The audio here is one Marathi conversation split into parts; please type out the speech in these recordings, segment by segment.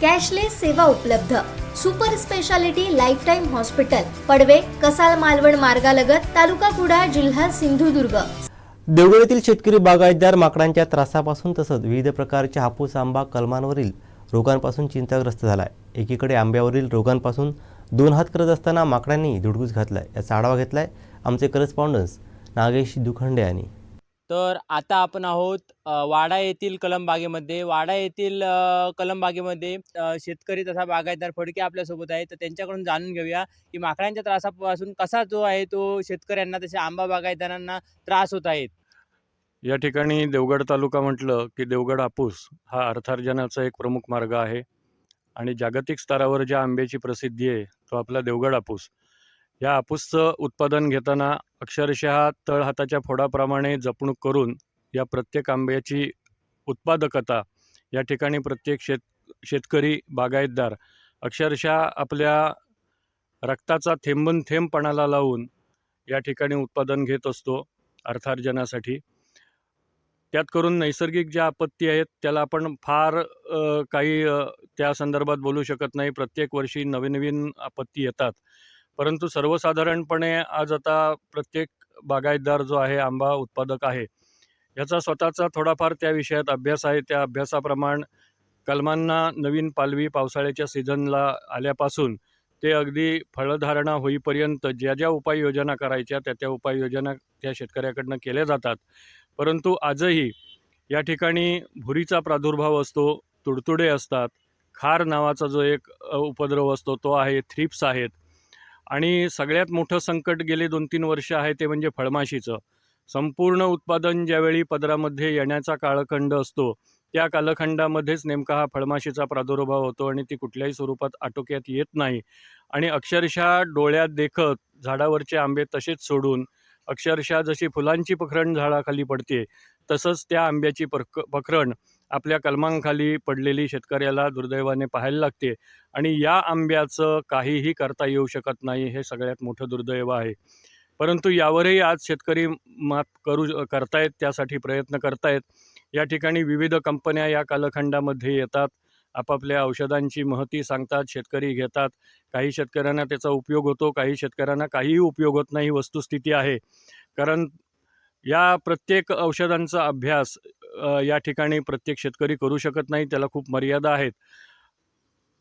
cashless सेवा उपलब्ध. Super speciality life time hospital Padve Kasal Malvan मार्गालगत तालुका कुडाळ जिल्हा सिंधुदुर्ग. देवगडीतील शेतकरी बागायतदार माकडांच्या त्रासापासून तसंच विविध प्रकारच्या हापूस आंबा कलमांवरील रोगांपासून चिंताग्रस्त झालाय. एकीकडे आंब्यावरील रोगांपासून दोन हात करत असताना माकडांनी धुडगूस घातलाय. याचा आढावा घेतलाय आमचे करस्पॉन्डन्स नागेश दुखंडे यांनी. तर आता आपण आहोत वाडा येथील कलमबागेमध्ये. वाडा येथील कलमबागेमध्ये शेतकरी तसा बागायतदार फडके आपल्यासोबत आहे तर त्यांच्याकडून जाणून घेऊया की माकडांच्या त्रासापासून कसा जो आहे तो शेतकऱ्यांना तसे आंबा बागायतदारांना त्रास होत आहेत? या ठिकाणी देवगड तालुका म्हटलं की देवगड आपूस हा अर्थार्जनाचा एक प्रमुख मार्ग आहे. आणि जागतिक स्तरावर ज्या आंब्याची प्रसिद्धी आहे तो आपला देवगड आपूस या हापूसचं उत्पादन घेताना अक्षरशः तळहाताच्या फोडाप्रमाणे जपणूक करून या प्रत्येक आंब्याची उत्पादकता या ठिकाणी प्रत्येक शेत शेतकरी बागायतदार अक्षरशः आपल्या रक्ताचा थेंबून थेंबपणाला लावून या ठिकाणी उत्पादन घेत असतो अर्थार्जनासाठी. त्यात करून नैसर्गिक ज्या आपत्ती आहेत त्याला आपण फार काही त्या संदर्भात बोलू शकत नाही. प्रत्येक वर्षी नवीन नवीन आपत्ती येतात. परंतु सर्वसाधारणपणे आज आता प्रत्येक बागायतदार जो आहे आंबा उत्पादक आहे याचा स्वतःचा थोडाफार त्या विषयात अभ्यास आहे. त्या अभ्यासाप्रमाण कलमांना नवीन पालवी पावसाळ्याच्या सीझनला आल्यापासून ते अगदी फळधारणा होईपर्यंत ज्या ज्या उपाययोजना करायच्या त्या त्या उपाययोजना त्या शेतकऱ्याकडनं केल्या जातात. परंतु आजही या ठिकाणी भुरीचा प्रादुर्भाव असतो तुडतुडे असतात. खार नावाचा जो एक उपद्रव असतो तो आहे थ्रिप्स आहेत. आणि सगळ्यात मोठं संकट गेले दोन तीन वर्ष आहे ते म्हणजे फळमाशीचं. संपूर्ण उत्पादन ज्यावेळी पदरामध्ये येण्याचा काळखंड असतो त्या कालखंडामध्येच नेमका हा फळमाशीचा प्रादुर्भाव होतो आणि ती कुठल्याही स्वरूपात आटोक्यात येत नाही. आणि अक्षरशः डोळ्यात देखत झाडावरचे आंबे तसेच सोडून अक्षरशः जशी फुलांची पखरण झाडाखाली पडते तसंच त्या आंब्याची परक पखरण आपल्या कलमांखाली पडलेली शेतकऱ्याला दुर्दैवाने पाहायला लागते. आणि या आंब्याचं काहीही करता येऊ शकत नाही हे सगळ्यात मोठं दुर्दैव आहे. परंतु यावरही आज शेतकरी मात करू करतायत त्यासाठी प्रयत्न करतायत. या ठिकाणी विविध कंपन्या या कालखंडामध्ये येतात. आपापल्या औषधांची महती सांगतात शेतकरी घेतात. काही शेतकऱ्यांना त्याचा उपयोग होतो काही शेतकऱ्यांना काहीही उपयोग होत नाही वस्तुस्थिती आहे. कारण या प्रत्येक औषधांचा अभ्यास या ठिकाणी प्रत्येक शेतकरी करू शकत नाही त्याला खूप मर्यादा आहेत.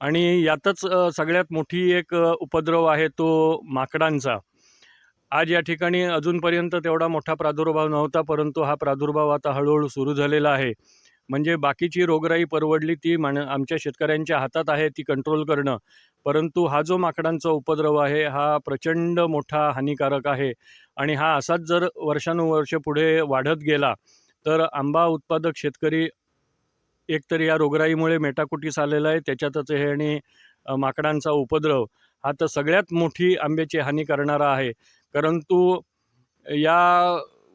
आणि यातच सगळ्यात मोठी एक उपद्रव आहे तो माकडांचा. आज या ठिकाणी अजूनपर्यंत तेवढा मोठा प्रादुर्भाव नव्हता परंतु हा प्रादुर्भाव आता हळूहळू सुरू झालेला आहे. म्हणजे बाकीची रोगराई परवडली ती मान आमच्या शेतकऱ्यांच्या हातात आहे ती कंट्रोल करणं. परंतु हा जो माकडांचा उपद्रव आहे हा प्रचंड मोठा हानिकारक आहे. आणि हा असाच जर वर्षानुवर्ष पुढे वाढत गेला तर आंबा उत्पादक शेतकरी एकतर या रोगराईमुळे मेटाकुटीस आलेला आहे. त्याच्यातच हे आणि माकडांचा उपद्रव हा तर सगळ्यात मोठी आंब्याची हानी करणारा आहे. परंतु या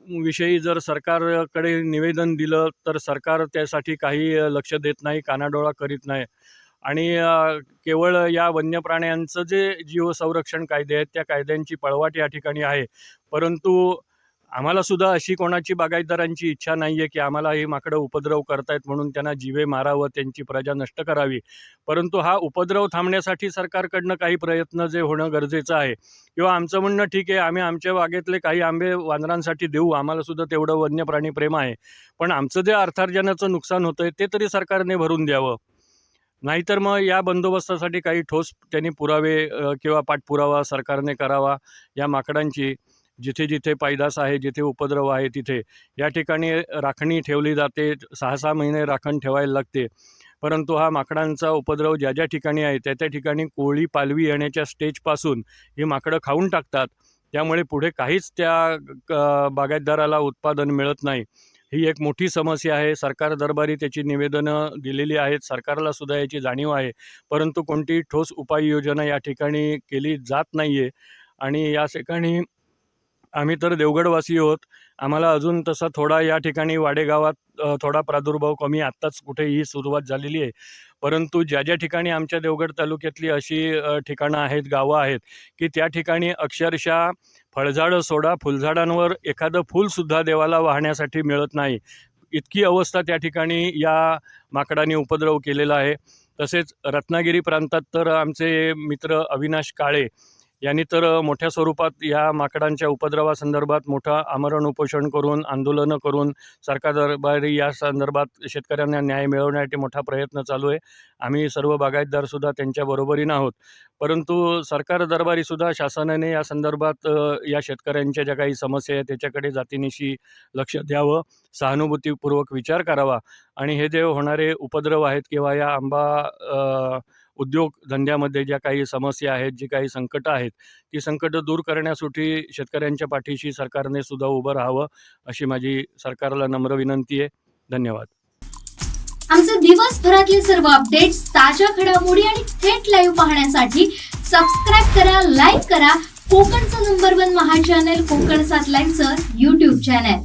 विषयी जर सरकारकडे निवेदन दिलं तर सरकार त्यासाठी काही लक्ष देत नाही कानाडोळा करीत नाही. आणि केवळ या वन्य प्राण्यांचं जे जीव संरक्षण कायदे आहेत त्या कायद्यांची पळवाट या ठिकाणी आहे. परंतु आम्हाला सुद्धा अशी कोणाची बागायतदारांची इच्छा नाही आहे की आम्हाला ही माकडं उपद्रव करतायत म्हणून त्यांना जीवे मारावं त्यांची प्रजा नष्ट करावी. परंतु हा उपद्रव थांबण्यासाठी सरकारकडनं काही प्रयत्न जे होणं गरजेचं आहे. किंवा आमचं म्हणणं ठीक आहे आम्ही आमच्या बागेतले काही आंबे वानरांसाठी देऊ आम्हाला सुद्धा तेवढं वन्यप्राणी प्रेम आहे. पण आमचं जे अर्थार्जनाचं नुकसान होतं आहे ते तरी सरकारने भरून द्यावं. नाहीतर मग या बंदोबस्तासाठी काही ठोस त्यांनी पुरावे किंवा पाठपुरावा सरकारने करावा या माकडांची. जिथे जिथे पायदास आहे जिथे उपद्रव आहे तिथे. या ठिकाणी राखणी ठेवली जाते सहा सहा महिने राखण ठेवायला लागते. परंतु हा माकडांचा उपद्रव ज्या ज्या ठिकाणी आहे त्या त्या ठिकाणी कोळी पालवी येण्याच्या स्टेजपासून ही माकडं खाऊन टाकतात. त्यामुळे पुढे काहीच त्या क- बागायतदाराला उत्पादन मिळत नाही. ही एक मोठी समस्या आहे. सरकार दरबारी त्याची निवेदनं दिलेली आहेत. सरकारला सुद्धा याची जाणीव आहे. परंतु कोणतीही ठोस उपाययोजना या ठिकाणी केली जात नाही आहे आणि या ठिकाणी आम्ही तर देवगडवासी आहोत. आम्हाला अजून तसा थोडा या ठिकाणी वाडेगावात थोडा प्रादुर्भाव कमी आत्ताच कुठेही सुरुवात झालेली आहे. परंतु ज्या ज्या ठिकाणी आमच्या देवगड तालुक्यातली अशी ठिकाणं आहेत गावं आहेत की त्या ठिकाणी अक्षरशः फळझाडं सोडा फुलझाडांवर एखादं फूलसुद्धा देवाला वाहण्यासाठी मिळत नाही. इतकी अवस्था त्या ठिकाणी या माकडाने उपद्रव केलेला आहे. तसेच रत्नागिरी प्रांतात तर आमचे मित्र अविनाश काळे यांनी तर मोठ्या स्वरूपात या माकडांच्या उपद्रवासंदर्भात मोठं आमरण उपोषण करून आंदोलनं करून सरकार दरबारी या संदर्भात शेतकऱ्यांना न्याय मिळवण्यासाठी मोठा प्रयत्न चालू आहे. आम्ही सर्व बागायतदारसुद्धा त्यांच्या बरोबरीनं आहोत. परंतु सरकार दरबारीसुद्धा शासनाने या संदर्भात या शेतकऱ्यांच्या ज्या काही समस्या आहेत त्याच्याकडे जातीनिशी लक्ष द्यावं सहानुभूतीपूर्वक विचार करावा आणि हे जे होणारे उपद्रव आहेत किंवा या आंबा उद्योगधंद्यामध्ये ज्या काही समस्या आहेत जी काही संकटं आहेत ती संकटं दूर करण्यासाठी शेतकऱ्यांच्या पाठीशी सरकारने सुद्धा उभं राहावं अशी माझी सरकारला नम्र विनंती आहे. धन्यवाद. आमचे दिवसभरातले सर्व अपडेट्स ताज्या घडामोडी आणि थेट लाईव्ह पाहण्यासाठी सबस्क्राईब करा लाईक करा. कोकणचं नंबर वन महा चॅनल कोकण सात लाईव्हचं युट्यूब चॅनल